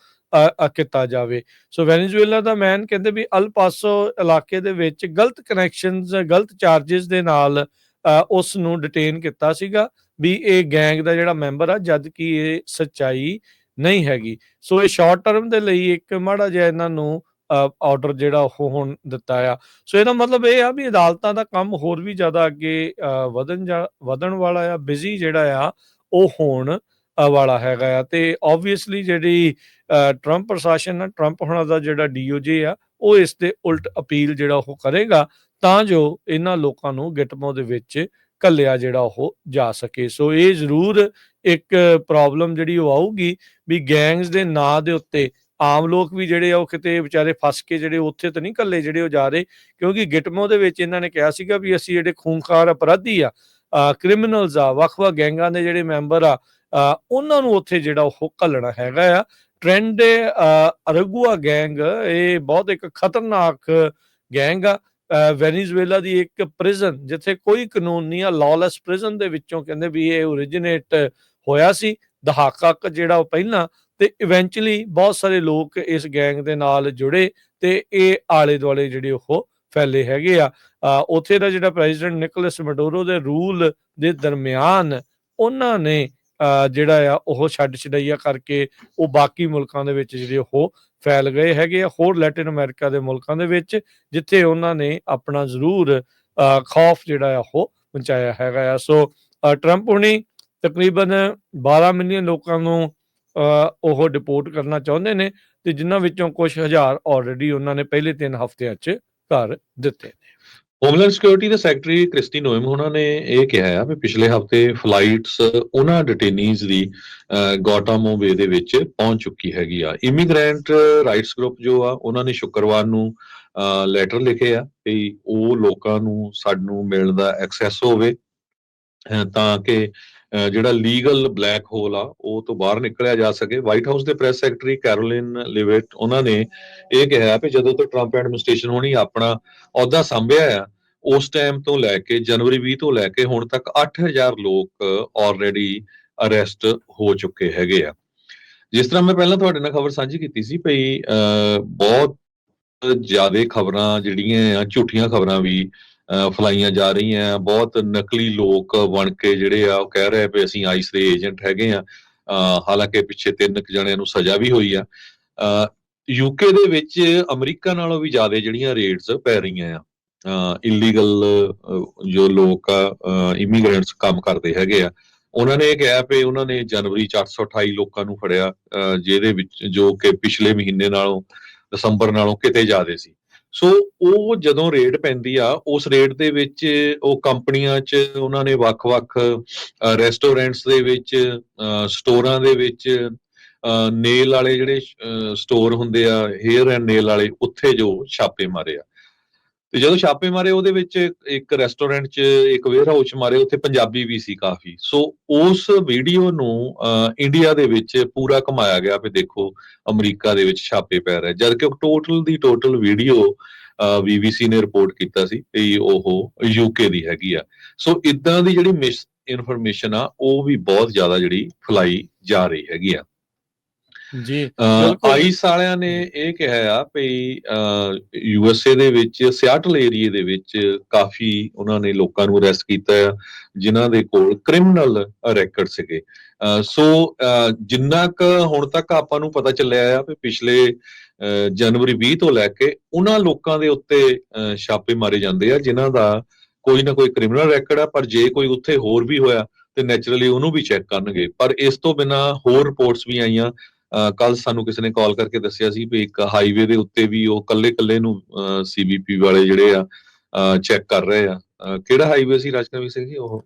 ਕੀਤਾ ਜਾਵੇ। ਸੋ ਵੈਨੇਜ਼ੁਏਲਾ ਦਾ ਮੈਨ ਕਹਿੰਦੇ ਵੀ ਅਲ ਪਾਸੋ ਇਲਾਕੇ ਦੇ ਵਿੱਚ ਗਲਤ ਕਨੈਕਸ਼ਨਸ ਗਲਤ ਚਾਰजेस ਦੇ ਨਾਲ ਉਸ ਨੂੰ ਡਿਟੇਨ ਕੀਤਾ ਸੀਗਾ ਵੀ ਇਹ ਗੈਂਗ ਦਾ ਜਿਹੜਾ ਮੈਂਬਰ ਆ, ਜਦ ਕਿ ਇਹ ਸੱਚਾਈ ਨਹੀਂ ਹੈਗੀ। ਸੋ ਇਹ ਸ਼ਾਰਟ ਟਰਮ ਦੇ ਲਈ ਇੱਕ ਮਾੜਾ ਜਿਹਾ ਇਹਨਾਂ ਨੂੰ ਆਰਡਰ ਜਿਹੜਾ ਉਹ ਹੁਣ ਦਿੱਤਾ ਆ। ਸੋ ਇਹਦਾ ਮਤਲਬ ਇਹ ਆ ਵੀ ਅਦਾਲਤਾਂ ਦਾ ਕੰਮ ਹੋਰ ਵੀ ਜ਼ਿਆਦਾ ਅੱਗੇ ਵਧਣ ਜਾ, ਵਧਣ ਵਾਲਾ ਆ ਬਿਜ਼ੀ ਜਿਹੜਾ ਆ, ਉਹ ਹੋਣ ਵਾਲਾ ਹੈਗਾ ਆ। ਤੇ ਆਬਵੀਅਸਲੀ ਜਿਹੜੀ ਟਰੰਪ ਪ੍ਰਸ਼ਾਸਨ ਆ ਟਰੰਪ ਹੁਣਾਂ ਦਾ ਜਿਹੜਾ ਡੀਓਜੇ ਆ, ਉਹ ਇਸ ਦੇ ਉਲਟ ਅਪੀਲ ਜਿਹੜਾ ਉਹ ਕਰੇਗਾ, ਤਾਂ ਜੋ ਇਹਨਾਂ ਲੋਕਾਂ ਨੂੰ ਗਿਟਮੋ ਦੇ ਵਿੱਚ ਕੱਲਿਆ ਜਿਹੜਾ ਉਹ ਜਾ ਸਕੇ। ਸੋ ਇਹ ਜ਼ਰੂਰ ਇੱਕ ਪ੍ਰੋਬਲਮ ਜਿਹੜੀ ਉਹ ਆਊਗੀ ਵੀ ਗੈਂਗਸ ਦੇ ਨਾਂ ਦੇ ਉੱਤੇ ਆਮ ਲੋਕ ਵੀ ਜਿਹੜੇ ਆ ਉਹ ਕਿਤੇ ਵਿਚਾਰੇ ਫਸ ਕੇ ਜਿਹੜੇ ਉੱਥੇ ਤਾਂ ਨਹੀਂ ਕੱਲੇ ਜਿਹੜੇ ਉਹ ਜਾ ਰਹੇ ਕਿਉਂਕਿ ਗਿਟਮੋ ਦੇ ਵਿੱਚ ਇਹਨਾਂ ਨੇ ਕਿਹਾ ਸੀਗਾ ਵੀ ਅਸੀਂ ਜਿਹੜੇ ਖੂਨਖਾਰ ਅਪਰਾਧੀ ਆ ਕ੍ਰਿਮੀਨਲਸ ਆ ਵੱਖ-ਵੱਖ ਗੈਂਗਾਂ ਦੇ ਜਿਹੜੇ ਮੈਂਬਰ ਆ ਉਹਨਾਂ ਨੂੰ ਉੱਥੇ ਜਿਹੜਾ ਉਹ ਘੱਲਣਾ ਹੈਗਾ ਆ। ਟ੍ਰੈਂਡ ਅਰਗੂਆ ਗੈਂਗ ਇਹ ਬਹੁਤ ਇੱਕ ਖਤਰਨਾਕ ਗੈਂਗ ਆ। ਅ, ਦੀ ਇੱਕ ਪ੍ਰਿਜ਼ਨ ਜਿੱਥੇ ਕੋਈ ਕਾਨੂੰਨ ਨਹੀਂ ਆ ਲਾਲੈਸ ਪ੍ਰਿਜ਼ਨ ਦੇ ਵਿੱਚੋਂ ਕਹਿੰਦੇ ਵੀ ਇਹ ਓਰੀਜਿਨੇਟ ਹੋਇਆ ਸੀ। ਦਹਾਕਾ ਜਿਹੜਾ ਉਹ ਪਹਿਲਾਂ ਤੇ ਇਵੈਂਚੁਅਲੀ ਬਹੁਤ ਸਾਰੇ ਲੋਕ ਇਸ ਗੈਂਗ ਦੇ ਨਾਲ ਜੁੜੇ ਤੇ ਇਹ ਆਲੇ ਦੁਆਲੇ ਜਿਹੜੇ ਉਹ ਫੈਲੇ ਹੈਗੇ ਆ। ਅ, ਉੱਥੇ ਦਾ ਜਿਹੜਾ ਪ੍ਰੈਜ਼ੀਡੈਂਟ ਨਿਕੋਲਸ ਮੈਡੋਰੋ ਦੇ ਰੂਲ ਦੇ ਦਰਮਿਆਨ ਉਹਨਾਂ ਨੇ ਜਿਹੜਾ ਆ ਉਹ ਛੱਡ ਛਡਈਆ ਕਰਕੇ ਉਹ ਬਾਕੀ ਮੁਲਕਾਂ ਦੇ ਵਿੱਚ ਜਿਹੜੇ ਉਹ ਫੈਲ ਗਏ ਹੈਗੇ ਆ ਹੋਰ ਲੈਟਿਨ ਅਮਰੀਕਾ ਦੇ ਮੁਲਕਾਂ ਦੇ ਵਿੱਚ ਜਿੱਥੇ ਉਹਨਾਂ ਨੇ ਆਪਣਾ ਜ਼ਰੂਰ ਖੌਫ ਜਿਹੜਾ ਆ ਉਹ ਪਹੁੰਚਾਇਆ ਹੈਗਾ ਆ। ਸੋ ਟਰੰਪ ਹੁਣੀ ਤਕਰੀਬਨ 12 ਮਿਲੀਅਨ ਲੋਕਾਂ ਨੂੰ ਉਹ ਡਿਪੋਰਟ ਕਰਨਾ ਚਾਹੁੰਦੇ ਨੇ ਤੇ ਜਿਨ੍ਹਾਂ ਵਿੱਚੋਂ ਕੁਝ ਹਜ਼ਾਰ ਆਲਰੇਡੀ ਉਹਨਾਂ ਨੇ ਪਹਿਲੇ 3 ਹਫ਼ਤਿਆਂ 'ਚ ਕਰ ਦਿੱਤੇ ਨੇ। ਹੋਮਲੈਂਡ ਸਿਕਿਉਰਿਟੀ ਦੇ ਸੈਕਟਰੀ ਕ੍ਰਿਸਟੀ ਨੋਇਮ ਉਹਨਾਂ ਨੇ ਇਹ ਕਿਹਾ ਆ ਵੀ ਪਿਛਲੇ ਹਫ਼ਤੇ ਫਲਾਈਟਸ ਉਹਨਾਂ ਡਿਟੇਨੀਜ਼ ਦੀ ਗੋਟਾਮੋਵੇ ਦੇ ਵਿੱਚ ਪਹੁੰਚ ਚੁੱਕੀ ਹੈਗੀ ਆ। ਇਮੀਗ੍ਰੈਂਟ ਰਾਈਟਸ ਗਰੁੱਪ ਜੋ ਆ, ਉਹਨਾਂ ਨੇ ਸ਼ੁੱਕਰਵਾਰ ਨੂੰ ਲੈਟਰ ਲਿਖੇ ਆ ਕਿ ਉਹ ਲੋਕਾਂ ਨੂੰ, ਸਾਨੂੰ ਮਿਲਣ ਦਾ ਐਕਸੈਸ ਹੋਵੇ। ਤਾਂ ਕਿ ਅਹ ਜਿਹੜਾ ਲੀਗਲ ਬਲੈਕ ਹੋਲ ਆ ਉਹ ਤੋਂ ਬਾਹਰ ਨਿਕਲਿਆ ਜਾ ਸਕੇ। ਵਾਈਟ ਹਾਊਸ ਦੇ ਪ੍ਰੈਸ ਸੈਕਟਰੀ ਕੈਰੋਲਿਨ ਲਿਵਿਟ ਉਹਨਾਂ ਨੇ ਇਹ ਕਿਹਾ ਕਿ ਜਦੋਂ ਤੋਂ ਟਰੰਪ ਐਡਮਿਨਿਸਟ੍ਰੇਸ਼ਨ ਹੋਣੀ ਆਪਣਾ ਅਹੁਦਾ ਸੰਭਿਆ ਆ ਉਸ ਟਾਈਮ ਤੋਂ ਲੈ ਕੇ ਜਨਵਰੀ 20 ਤੋਂ ਲੈ ਕੇ ਹੁਣ ਤੱਕ 8000 ਲੋਕ ਆਲਰੇਡੀ ਅਰੈਸਟ ਹੋ ਚੁੱਕੇ ਹੈਗੇ ਆ। ਜਿਸ ਤਰ੍ਹਾਂ ਮੈਂ ਪਹਿਲਾਂ ਤੁਹਾਡੇ ਨਾਲ ਖਬਰ ਸਾਂਝੀ ਕੀਤੀ ਸੀ ਭਈ ਅਹ, ਬਹੁਤ ਜ਼ਿਆਦਾ ਖਬਰਾਂ ਜਿਹੜੀਆਂ ਆ ਝੂਠੀਆਂ ਖਬਰਾਂ ਵੀ ਫਲਾਈਆਂ ਜਾ ਰਹੀਆਂ ਬਹੁਤ ਨਕਲੀ ਲੋਕ ਬਣ ਕੇ ਜਿਹੜੇ ਆ ਉਹ ਕਹਿ ਰਹੇ ਵੀ ਅਸੀਂ ਆਈਸ ਦੇ ਏਜੰਟ ਹੈਗੇ ਆ। ਅਹ, ਹਾਲਾਂਕਿ ਪਿੱਛੇ ਤਿੰਨ ਕੁ ਜਣਿਆਂ ਨੂੰ ਸਜ਼ਾ ਵੀ ਹੋਈ ਆ। ਯੂਕੇ ਦੇ ਵਿੱਚ ਅਮਰੀਕਾ ਨਾਲੋਂ ਵੀ ਜ਼ਿਆਦਾ ਜਿਹੜੀਆਂ ਰੇਟਸ ਪੈ ਰਹੀਆਂ ਆ ਇਲੀਗਲ ਜੋ ਲੋਕ ਆ ਇਮੀਗ੍ਰੈਂਟਸ ਕੰਮ ਕਰਦੇ ਹੈਗੇ ਆ। ਉਹਨਾਂ ਨੇ ਇਹ ਕਿਹਾ ਵੀ ਉਹਨਾਂ ਨੇ ਜਨਵਰੀ 'ਚ 828 ਲੋਕਾਂ ਨੂੰ ਫੜਿਆ ਅਹ, ਜਿਹਦੇ ਵਿੱਚ ਜੋ ਕਿ ਪਿਛਲੇ ਮਹੀਨੇ ਨਾਲੋਂ ਦਸੰਬਰ ਨਾਲੋਂ ਕਿਤੇ ਜ਼ਿਆਦਾ ਸੀ। ਸੋ ਉਹ ਜਦੋਂ ਰੇਡ ਪੈਂਦੀ ਆ, ਉਸ ਰੇਡ ਦੇ ਵਿੱਚ ਉਹ ਕੰਪਨੀਆਂ 'ਚ ਉਹਨਾਂ ਨੇ ਵੱਖ-ਵੱਖ ਰੈਸਟੋਰੈਂਟਸ ਦੇ ਵਿੱਚ ਸਟੋਰਾਂ ਦੇ ਵਿੱਚ ਨੇਲ ਵਾਲੇ ਜਿਹੜੇ ਸਟੋਰ ਹੁੰਦੇ ਆ ਹੇਅਰ ਐਂਡ ਨੇਲ ਵਾਲੇ, ਉੱਥੇ ਜੋ ਛਾਪੇ ਮਾਰੇ ਆ। ਤੇ ਜਦੋਂ ਛਾਪੇ ਮਾਰੇ ਉਹਦੇ ਵਿੱਚ ਇੱਕ ਰੈਸਟੋਰੈਂਟ 'ਚ ਇੱਕ ਵੇਅਰ ਹਾਊਸ 'ਚ ਮਾਰੇ, ਉੱਥੇ ਪੰਜਾਬੀ ਵੀ ਸੀ ਕਾਫੀ। ਸੋ ਉਸ ਵੀਡੀਓ ਨੂੰ ਇੰਡੀਆ ਦੇ ਵਿੱਚ ਪੂਰਾ ਕਮਾਇਆ ਗਿਆ ਵੀ ਦੇਖੋ, ਅਮਰੀਕਾ ਦੇ ਵਿੱਚ ਛਾਪੇ ਪੈ ਰਹੇ। ਜਦ ਕਿ ਟੋਟਲ ਦੀ ਟੋਟਲ ਵੀਡੀਓ ਬੀਬੀਸੀ ਨੇ ਰਿਪੋਰਟ ਕੀਤਾ ਸੀ ਕਿ ਉਹ ਯੂਕੇ ਦੀ ਹੈਗੀ ਆ। ਸੋ ਇਦਾਂ ਦੀ ਜਿਹੜੀ ਮਿਸ ਇਨਫੋਰਮੇਸ਼ਨ ਆ, ਉਹ ਵੀ ਬਹੁਤ ਜ਼ਿਆਦਾ ਜਿਹੜੀ ਫਲਾਈ ਜਾ ਰਹੀ ਹੈਗੀ ਆ। ਜੀ। ਆਈਸ ਵਾਲਿਆਂ ਨੇ ਇਹ ਕਿਹਾ ਆ ਵੀ ਯੂਐਸਏ ਦੇ ਵਿੱਚ ਸਿਆਟਲ ਏਰੀਏ ਦੇ ਵਿੱਚ ਕਾਫੀ ਉਹਨਾਂ ਨੇ ਲੋਕਾਂ ਨੂੰ ਅਰੈਸਟ ਕੀਤਾ ਆ ਜਿਨ੍ਹਾਂ ਦੇ ਕੋਲ ਕ੍ਰਿਮੀਨਲ ਰੈਕੋਰਡ ਸੀਗੇ ਸੋ ਜਿੰਨਾ ਕ ਹੁਣ ਤੱਕ ਆਪਾਂ ਨੂੰ ਪਤਾ ਚੱਲਿਆ ਆ ਵੀ ਪਿਛਲੇ ਜਨਵਰੀ 20 ਤੋਂ ਲੈ ਕੇ ਉਹਨਾਂ ਲੋਕਾਂ ਦੇ ਉੱਤੇ ਛਾਪੇ ਮਾਰੇ ਜਾਂਦੇ ਆ ਜਿਨ੍ਹਾਂ ਦਾ ਕੋਈ ਨਾ ਕੋਈ ਕ੍ਰਿਮੀਨਲ ਰੈਕੋਰਡ ਆ ਪਰ ਜੇ ਕੋਈ ਉੱਥੇ ਹੋਰ ਵੀ ਹੋਇਆ ਤੇ ਨੇਚਰਲੀ ਉਹਨੂੰ ਵੀ ਚੈੱਕ ਕਰਨਗੇ ਪਰ ਇਸ ਤੋਂ ਬਿਨਾ ਹੋਰ ਰਿਪੋਰਟਸ ਵੀ ਆਈਆਂ ਕੱਲ ਸਾਨੂੰ ਕਿਸੇ ਨੇ ਕਾਲ ਕਰਕੇ ਦੱਸਿਆ ਸੀ ਵੀ ਇੱਕ ਹਾਈਵੇ ਦੇ ਉੱਤੇ ਵੀ ਉਹ ਕੱਲੇ-ਕੱਲੇ ਨੂੰ ਸੀਬੀਪੀ ਵਾਲੇ ਜਿਹੜੇ ਆ ਚੈੱਕ ਕਰ ਰਹੇ ਆ। ਕਿਹੜਾ ਹਾਈਵੇ ਸੀ ਰਾਜਕਵੀ ਸਿੰਘ ਜੀ? ਉਹ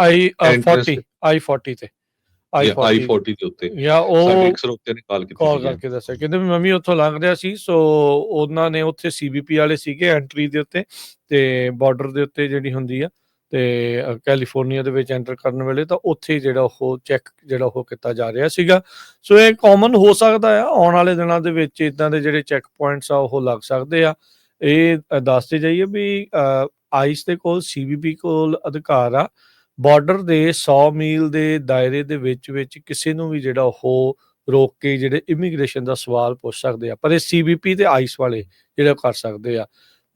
ਆਈ Entrance 40 ਆਈ 40 ਤੇ। ਆਈ ਆਈ 40 40 ਦੇ ਉੱਤੇ। ਜਾਂ ਸਾਡੇ ਉਹ ਇੱਕ ਸਰੋਤੇ ਨੇ ਕਾਲ ਕੀਤੀ ਕਾਲ ਕਰਕੇ ਦੱਸਿਆ। ਕਹਿੰਦੇ ਵੀ ਮੈਂ ਵੀ ਉੱਥੋਂ ਲੰਘ ਰਿਹਾ ਸੀ ਸੋ ਉਹਨਾਂ ਨੇ ਉੱਥੇ ਸੀਬੀਪੀ ਵਾਲੇ ਸੀਗੇ ਐਂਟਰੀ ਦੇ ਉੱਤੇ ਤੇ ਬਾਰਡਰ ਦੇ ਉੱਤੇ ਜਿਹੜੀ ਹੁੰਦੀ ਆ। ਤੇ ਕੈਲੀਫੋਰਨੀਆ ਦੇ ਵਿੱਚ ਐਂਟਰ ਕਰਨ ਵੇਲੇ ਤਾਂ ਉੱਥੇ ਜਿਹੜਾ ਉਹ ਚੈੱਕ ਜਿਹੜਾ ਉਹ ਕੀਤਾ ਜਾ ਰਿਹਾ ਸੀਗਾ। ਸੋ ਇਹ ਕਾਮਨ ਹੋ ਸਕਦਾ ਆ, ਆਉਣ ਵਾਲੇ ਦਿਨਾਂ ਦੇ ਵਿੱਚ ਇਦਾਂ ਦੇ ਜਿਹੜੇ ਚੈੱਕ ਪੁਆਇੰਟਸ ਆ, ਉਹ ਲੱਗ ਸਕਦੇ ਆ। ਇਹ ਦੱਸਦੇ ਜਾਈਏ ਵੀ ਆਈਸ ਦੇ ਕੋਲ ਸੀਬੀਪੀ ਕੋਲ ਅਧਿਕਾਰ ਆ। ਬਾਰਡਰ ਦੇ 100 ਮੀਲ ਦੇ ਦਾਇਰੇ ਦੇ ਵਿੱਚ ਵਿੱਚ ਕਿਸੇ ਨੂੰ ਵੀ ਜਿਹੜਾ ਉਹ ਰੋਕ ਕੇ ਜਿਹੜੇ ਇਮੀਗ੍ਰੇਸ਼ਨ ਦਾ ਸਵਾਲ ਪੁੱਛ ਸਕਦੇ ਆ। ਪਰ ਇਹ ਸੀਬੀਪੀ ਤੇ ਆਈਸ ਵਾਲੇ ਜਿਹੜਾ ਕਰ ਸਕਦੇ ਆ।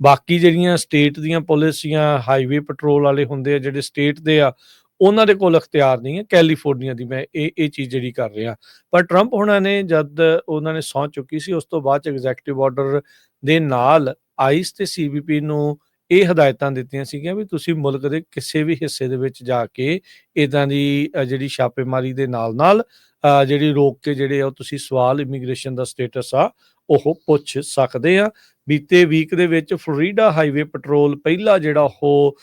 ਬਾਕੀ ਜਿਹੜੀਆਂ ਸਟੇਟ ਦੀਆਂ ਪੁਲਿਸ ਹਾਈਵੇ ਪੈਟਰੋਲ ਵਾਲੇ ਹੁੰਦੇ ਆ, ਜਿਹੜੇ ਸਟੇਟ ਦੇ ਆ, ਉਹਨਾਂ ਦੇ ਕੋਲ ਅਖਤਿਆਰ ਨਹੀਂ ਹੈ ਕੈਲੀਫੋਰਨੀਆ ਦੀ ਮੈਂ ਇਹ ਇਹ ਚੀਜ਼ ਜਿਹੜੀ ਕਰ ਰਿਹਾ। ਪਰ ਟਰੰਪ ਹੁਣਾਂ ਨੇ ਜਦ ਉਹਨਾਂ ਨੇ ਸਹੁੰ ਚੁੱਕੀ ਸੀ, ਉਸ ਤੋਂ ਬਾਅਦ ਚ ਐਗਜ਼ੈਕਟਿਵ ਆਰਡਰ ਦੇ ਨਾਲ ਆਈਸ ਤੇ ਸੀਬੀਪੀ ਨੂੰ ਇਹ ਹਦਾਇਤਾਂ ਦਿੱਤੀਆਂ ਸੀਗੀਆਂ ਵੀ ਤੁਸੀਂ ਮੁਲਕ ਦੇ ਕਿਸੇ ਵੀ ਹਿੱਸੇ ਦੇ ਵਿੱਚ ਜਾ ਕੇ ਇਦਾਂ ਦੀ ਜਿਹੜੀ ਛਾਪੇਮਾਰੀ ਦੇ ਨਾਲ ਨਾਲ ਜਿਹੜੀ ਰੋਕ ਕੇ ਜਿਹੜੇ ਆ ਉਹ ਤੁਸੀਂ ਸਵਾਲ ਇਮੀਗ੍ਰੇਸ਼ਨ ਦਾ ਸਟੇਟਸ ਆ, ਉਹ ਪੁੱਛ ਸਕਦੇ ਆ। ਬੀਤੇ ਵੀਕ ਦੇ ਵਿੱਚ ਫਲੋਰੀਡਾ ਹਾਈਵੇ ਪੈਟਰੋਲ ਪਹਿਲਾ ਜਿਹੜਾ ਉਹ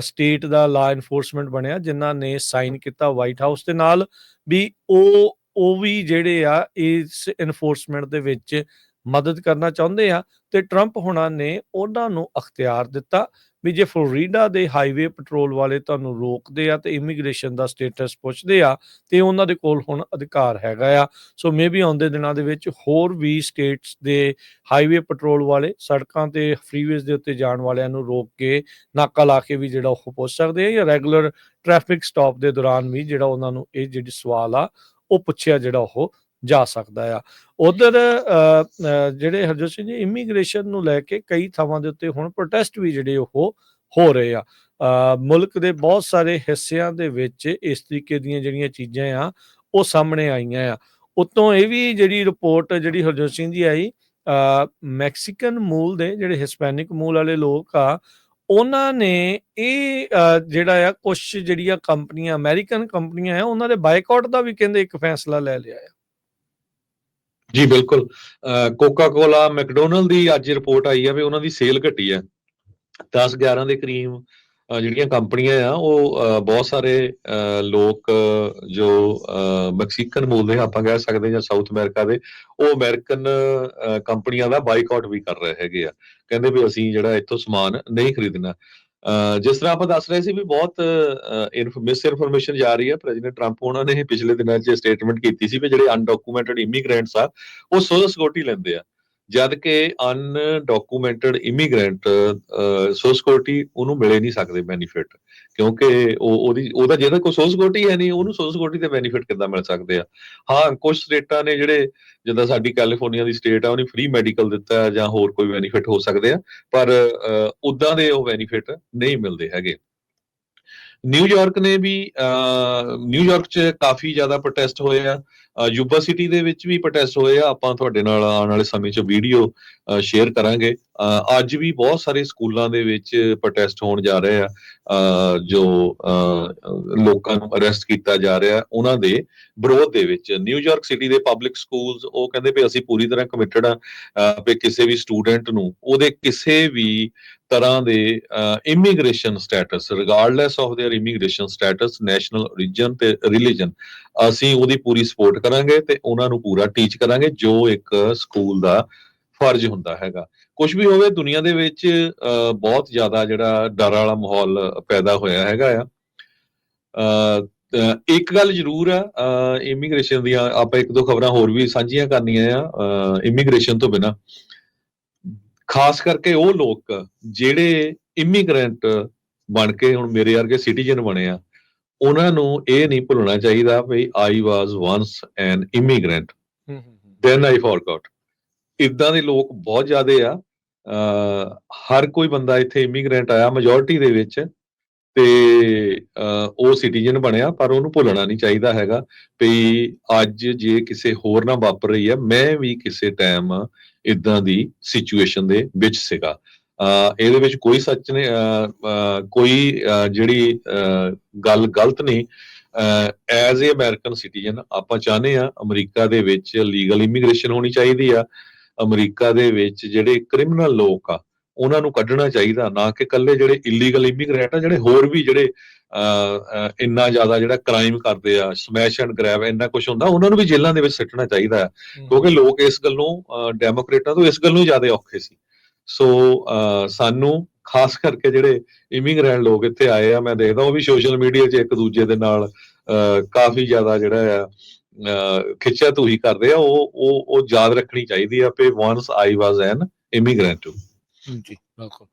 ਸਟੇਟ ਦਾ ਲਾ ਐਨਫੋਰਸਮੈਂਟ ਬਣਿਆ, ਜਿਨ੍ਹਾਂ ਨੇ ਸਾਈਨ ਕੀਤਾ ਵਾਈਟ ਹਾਊਸ ਦੇ ਨਾਲ ਵੀ ਉਹ ਉਹ ਵੀ ਜਿਹੜੇ ਆ, ਇਸ ਐਨਫੋਰਸਮੈਂਟ ਦੇ ਵਿੱਚ ਮਦਦ ਕਰਨਾ ਚਾਹੁੰਦੇ ਆ ਤੇ ਟਰੰਪ ਹੁਣਾਂ ਨੇ ਉਹਨਾਂ ਨੂੰ ਅਖਤਿਆਰ ਦਿੱਤਾ ਵੀ ਜੇ ਫਲੋਰੀਡਾ ਦੇ ਹਾਈਵੇ ਪੈਟਰੋਲ ਵਾਲੇ ਤੁਹਾਨੂੰ ਰੋਕਦੇ ਆ ਤੇ ਇਮੀਗ੍ਰੇਸ਼ਨ ਦਾ ਸਟੇਟਸ ਪੁੱਛਦੇ ਆ ਤੇ ਉਹਨਾਂ ਦੇ ਕੋਲ ਹੁਣ ਅਧਿਕਾਰ ਹੈਗਾ ਆ। ਸੋ ਮੇਬੀ ਆਉਂਦੇ ਦਿਨਾਂ ਦੇ ਵਿੱਚ ਹੋਰ ਵੀ ਸਟੇਟਸ ਦੇ ਹਾਈਵੇ ਪੈਟਰੋਲ ਵਾਲੇ ਸੜਕਾਂ ਤੇ ਫਰੀਵੇਜ਼ ਦੇ ਉੱਤੇ ਜਾਣ ਵਾਲਿਆਂ ਨੂੰ ਰੋਕ ਕੇ ਨਾਕਾ ਲਾ ਕੇ ਵੀ ਜਿਹੜਾ ਉਹ ਪੁੱਛ ਸਕਦੇ ਆ ਜਾਂ ਰੈਗੂਲਰ ਟ੍ਰੈਫਿਕ ਸਟਾਪ ਦੇ ਦੌਰਾਨ ਵੀ ਜਿਹੜਾ ਉਹਨਾਂ ਨੂੰ ਇਹ ਜਿਹੜੀ ਸਵਾਲ ਆ ਉਹ ਪੁੱਛਿਆ ਜਿਹੜਾ ਉਹ ਜਾ ਸਕਦਾ ਆ। ਉਧਰ ਜਿਹੜੇ ਹਰਜੋਤ ਸਿੰਘ ਜੀ ਇਮੀਗ੍ਰੇਸ਼ਨ ਨੂੰ ਲੈ ਕੇ ਕਈ ਥਾਵਾਂ ਦੇ ਉੱਤੇ ਹੁਣ ਪ੍ਰੋਟੈਸਟ ਵੀ ਜਿਹੜੇ ਉਹ ਹੋ ਰਹੇ ਆ। ਮੁਲਕ ਦੇ ਬਹੁਤ ਸਾਰੇ ਹਿੱਸਿਆਂ ਦੇ ਵਿੱਚ ਇਸ ਤਰੀਕੇ ਦੀਆਂ ਜਿਹੜੀਆਂ ਚੀਜ਼ਾਂ ਆ, ਉਹ ਸਾਹਮਣੇ ਆਈਆਂ ਆ। ਉਤੋਂ ਇਹ ਵੀ ਜਿਹੜੀ ਰਿਪੋਰਟ ਜਿਹੜੀ ਹਰਜੋਤ ਸਿੰਘ ਦੀ ਆਈ ਮੈਕਸੀਕਨ ਮੂਲ ਦੇ ਜਿਹੜੇ ਹਿਸਪੈਨਿਕ ਮੂਲ ਵਾਲੇ ਲੋਕ ਆ, ਉਹਨਾਂ ਨੇ ਇਹ ਜਿਹੜਾ ਆ ਕੁਝ ਜਿਹੜੀਆਂ ਕੰਪਨੀਆਂ ਅਮਰੀਕਨ ਕੰਪਨੀਆਂ ਆ, ਉਹਨਾਂ ਦੇ ਬਾਈਕਾਟ ਦਾ ਵੀ ਕਹਿੰਦੇ ਇੱਕ ਫੈਸਲਾ ਲੈ ਲਿਆ ਆ। ਜੀ, ਬਿਲਕੁਲ। ਕੋਕਾ ਕੋਲਾ ਮੈਕਡੋਨਲਡ ਦੀ ਅੱਜ ਰਿਪੋਰਟ ਆਈ ਹੈ ਵੀ ਉਹਨਾਂ ਦੀ ਸੇਲ ਘਟੀ ਹੈ 10 11 ਦੇ ਕਰੀਬ ਜਿਹੜੀਆਂ ਕੰਪਨੀਆਂ ਆ, ਉਹ ਬਹੁਤ ਸਾਰੇ ਲੋਕ, ਜੋ ਮੈਕਸੀਕਨ ਮੂਲ ਦੇ ਆਪਾਂ ਕਹਿ ਸਕਦੇ ਜਾਂ ਸਾਊਥ ਅਮਰੀਕਾ ਦੇ, ਉਹ ਅਮਰੀਕਨ ਕੰਪਨੀਆਂ ਦਾ ਬਾਈਕਾਟ ਵੀ ਕਰ ਰਹੇ ਹੈਗੇ ਆ। ਕਹਿੰਦੇ ਵੀ ਅਸੀਂ ਜਿਹੜਾ ਇੱਥੋਂ ਸਮਾਨ ਨਹੀਂ ਖਰੀਦਣਾ। ਜਿਸ ਤਰ੍ਹਾਂ ਆਪਾਂ ਦੱਸ ਰਹੇ ਸੀ ਵੀ ਬਹੁਤ ਮਿਸ ਇਨਫੋਰਮੇਸ਼ਨ ਜਾ ਰਹੀ ਹੈ ਪ੍ਰੈਜ਼ੀਡੈਂਟ ਟਰੰਪ ਉਹਨਾਂ ਨੇ ਪਿਛਲੇ ਦਿਨਾਂ 'ਚ ਸਟੇਟਮੈਂਟ ਕੀਤੀ ਸੀ ਵੀ ਜਿਹੜੇ ਅਨਡਾਕੂਮੈਂਟਡ ਇਮੀਗ੍ਰੈਂਟਸ ਆ, ਉਹ ਸੋਸ਼ਲ ਸਿਕਿਉਰਿਟੀ ਲੈਂਦੇ ਆ। ਜਦ ਕਿ ਅਨਡਾਕੂਮੈਂਟਡ ਇਮੀਗ੍ਰੈਂਟ ਸੋਸ਼ਲ ਸਿਕਿਉਰਿਟੀ ਉਹਨੂੰ ਮਿਲੇ ਨਹੀਂ ਸਕਦੇ ਬੈਨੀਫਿਟ ਕਿਉਂਕਿ ਉਹ ਉਹਦੀ ਉਹਦਾ ਜਿਹਦਾ ਕੋਈ ਸੋਸ਼ਲ ਸਿਕਿਉਰਿਟੀ ਹੈ ਨਹੀਂ ਉਹਨੂੰ ਸੋਸ਼ਲ ਸਿਕਿਉਰਿਟੀ ਦੇ ਬੈਨੀਫਿਟ ਕਿੱਦਾਂ ਮਿਲ ਸਕਦੇ ਆ? ਹਾਂ ਕੁਝ ਸਟੇਟਾਂ ਨੇ ਜਿਹੜੇ ਜਿੱਦਾਂ ਸਾਡੀ ਕੈਲੀਫੋਰਨੀਆ ਦੀ ਸਟੇਟ ਆ ਉਹਨੇ ਫ੍ਰੀ ਮੈਡੀਕਲ ਦਿੱਤਾ ਜਾਂ ਹੋਰ ਕੋਈ ਬੈਨੀਫਿਟ ਹੋ ਸਕਦੇ ਆ ਪਰ ਉਦਾਂ ਦੇ ਉਹ ਬੈਨੀਫਿਟ ਨਹੀਂ ਮਿਲਦੇ ਹੈਗੇ। ਨਿਊਯਾਰਕ ਨੇ ਵੀ ਅਹ, ਨਿਊਯਾਰਕ 'ਚ ਕਾਫੀ ਜ਼ਿਆਦਾ ਪ੍ਰੋਟੈਸਟ ਹੋਏ ਆ। ਅਹ, ਯੂਬਾ ਸਿਟੀ ਦੇ ਵਿੱਚ ਵੀ ਪ੍ਰੋਟੈਸਟ ਹੋਏ ਆ। ਆਪਾਂ ਤੁਹਾਡੇ ਨਾਲ ਆਉਣ ਵਾਲੇ ਸਮੇਂ 'ਚ ਵੀਡੀਓ ਸ਼ੇਅਰ ਕਰਾਂਗੇ ਅਹ, ਅੱਜ ਵੀ ਬਹੁਤ ਸਾਰੇ ਸਕੂਲਾਂ ਦੇ ਵਿੱਚ ਪ੍ਰੋਟੈਸਟ ਹੋਣ ਜਾ ਰਹੇ ਆ ਅਹ, ਜੋ ਅਹ, ਲੋਕਾਂ ਨੂੰ ਅਰੈਸਟ ਕੀਤਾ ਜਾ ਰਿਹਾ ਉਹਨਾਂ ਦੇ ਵਿਰੋਧ ਦੇ ਵਿੱਚ ਨਿਊਯਾਰਕ ਸਿਟੀ ਦੇ ਪਬਲਿਕ ਸਕੂਲਸ ਉਹ ਕਹਿੰਦੇ ਵੀ ਅਸੀਂ ਪੂਰੀ ਤਰ੍ਹਾਂ ਕਮਿਟਡ ਆ ਅਹ, ਵੀ ਕਿਸੇ ਵੀ ਸਟੂਡੈਂਟ ਨੂੰ ਉਹਦੇ ਕਿਸੇ ਵੀ ਤਰ੍ਹਾਂ ਦੇ immigration status regardless of their immigration status national origin ਤੇ ਰਿਲੀਜਨ ਅਸੀਂ ਉਹਦੀ ਪੂਰੀ ਸਪੋਰਟ ਕਰਾਂਗੇ ਤੇ ਉਹਨਾਂ ਨੂੰ ਪੂਰਾ ਟੀਚ ਕਰਾਂਗੇ ਜੋ ਇੱਕ ਸਕੂਲ ਦਾ ਫਰਜ਼ ਹੁੰਦਾ ਹੈਗਾ। ਕੁਝ ਵੀ ਹੋਵੇ ਦੁਨੀਆ ਦੇ ਵਿੱਚ ਬਹੁਤ ਜ਼ਿਆਦਾ ਜਿਹੜਾ ਡਰ ਵਾਲਾ ਮਾਹੌਲ ਪੈਦਾ ਹੋਇਆ ਹੈਗਾ ਆ। ਇੱਕ ਗੱਲ ਜ਼ਰੂਰ ਆ ਇਮੀਗ੍ਰੇਸ਼ਨ ਦੀਆਂ ਆਪਾਂ ਇੱਕ ਦੋ ਖਬਰਾਂ ਹੋਰ ਵੀ ਸਾਂਝੀਆਂ ਕਰਨੀਆਂ ਆ ਇਮੀਗ੍ਰੇਸ਼ਨ ਤੋਂ ਬਿਨਾ। ਖਾਸ ਕਰਕੇ ਉਹ ਲੋਕ ਜਿਹੜੇ ਇਮੀਗ੍ਰੈਂਟ ਬਣ ਕੇ ਹੁਣ ਮੇਰੇ ਵਰਗੇ ਸਿਟੀਜ਼ਨ ਬਣੇ ਆ ਉਹਨਾਂ ਨੂੰ ਇਹ ਨਹੀਂ ਭੁੱਲਣਾ ਚਾਹੀਦਾ ਵੀ I was once an immigrant. Then I forgot ਇਦਾਂ ਦੇ ਲੋਕ ਬਹੁਤ ਜ਼ਿਆਦੇ ਆ। ਅਹ ਹਰ ਕੋਈ ਬੰਦਾ ਇੱਥੇ ਇਮੀਗ੍ਰੈਂਟ ਆਇਆ ਮੈਜੋਰਿਟੀ ਦੇ ਵਿੱਚ ਤੇ ਉਹ ਸਿਟੀਜ਼ਨ ਬਣਿਆ ਪਰ ਉਹਨੂੰ ਭੁੱਲਣਾ ਨਹੀਂ ਚਾਹੀਦਾ ਹੈਗਾ ਵੀ ਅੱਜ ਜੇ ਕਿਸੇ ਹੋਰ ਨਾਲ ਵਾਪਰ ਰਹੀ ਹੈ ਮੈਂ ਵੀ ਕਿਸੇ ਟਾਈਮ ਇਦਾਂ ਦੀ ਸਿਚੁਏਸ਼ਨ ਦੇ ਵਿੱਚ ਸੀਗਾ। ਅਹ ਇਹਦੇ ਵਿੱਚ ਕੋਈ ਸੱਚ ਨਹੀਂ ਅਹ, ਅਹ, ਕੋਈ ਅਹ, ਜਿਹੜੀ ਅਹ, ਗੱਲ ਗਲਤ ਨਹੀਂ। ਐਜ਼ ਅ ਅਮਰੀਕਨ ਸਿਟੀਜ਼ਨ ਆਪਾਂ ਚਾਹੁੰਦੇ ਆ ਅਮਰੀਕਾ ਦੇ ਵਿੱਚ ਲੀਗਲ ਇਮੀਗ੍ਰੇਸ਼ਨ ਹੋਣੀ ਚਾਹੀਦੀ ਆ। ਅਮਰੀਕਾ ਦੇ ਵਿੱਚ ਜਿਹੜੇ ਕ੍ਰਿਮੀਨਲ ਲੋਕ ਆ ਉਹਨਾਂ ਨੂੰ ਕੱਢਣਾ ਚਾਹੀਦਾ ਨਾ ਕਿ ਕੱਲੇ ਜਿਹੜੇ ਇਲੀਗਲ ਇਮੀਗ੍ਰੈਂਟ ਆ ਜਿਹੜੇ ਹੋਰ ਵੀ ਜਿਹੜੇ ਇੰਨਾ ਜ਼ਿਆਦਾ ਜਿਹੜਾ ਕ੍ਰਾਈਮ ਕਰਦੇ ਆ ਸਮੈਸ਼ ਐਂਡ ਗ੍ਰੈਬ ਇੰਨਾ ਕੁਝ ਹੁੰਦਾ ਉਹਨਾਂ ਨੂੰ ਵੀ ਜੇਲ੍ਹਾਂ ਦੇ ਵਿੱਚ ਸਿੱਟਣਾ ਚਾਹੀਦਾ ਕਿਉਂਕਿ ਲੋਕ ਇਸ ਗੱਲੋਂ ਡੈਮੋਕ੍ਰੇਟਾਂ ਤੋਂ ਇਸ ਗੱਲੋਂ ਜ਼ਿਆਦਾ ਔਖੇ ਸੀ। ਸੋ ਸਾਨੂੰ ਖਾਸ ਕਰਕੇ ਜਿਹੜੇ ਇਮੀਗ੍ਰੈਂਟ ਲੋਕ ਇੱਥੇ ਆਏ ਆ ਮੈਂ ਦੇਖਦਾ ਉਹ ਵੀ ਸੋਸ਼ਲ ਮੀਡੀਆ 'ਚ ਇੱਕ ਦੂਜੇ ਦੇ ਨਾਲ ਕਾਫੀ ਜ਼ਿਆਦਾ ਜਿਹੜਾ ਆ ਖਿੱਚਿਆ ਤੂਹੀ ਕਰਦੇ ਆ, ਉਹ ਉਹ ਉਹ ਯਾਦ ਰੱਖਣੀ ਚਾਹੀਦੀ ਆ ਕਿ ਵਾਂਸ ਆਈ ਵਾਸ ਐਨ ਇਮੀਗ੍ਰੈਂਟ ਜੀ, ਬਿਲਕੁਲ।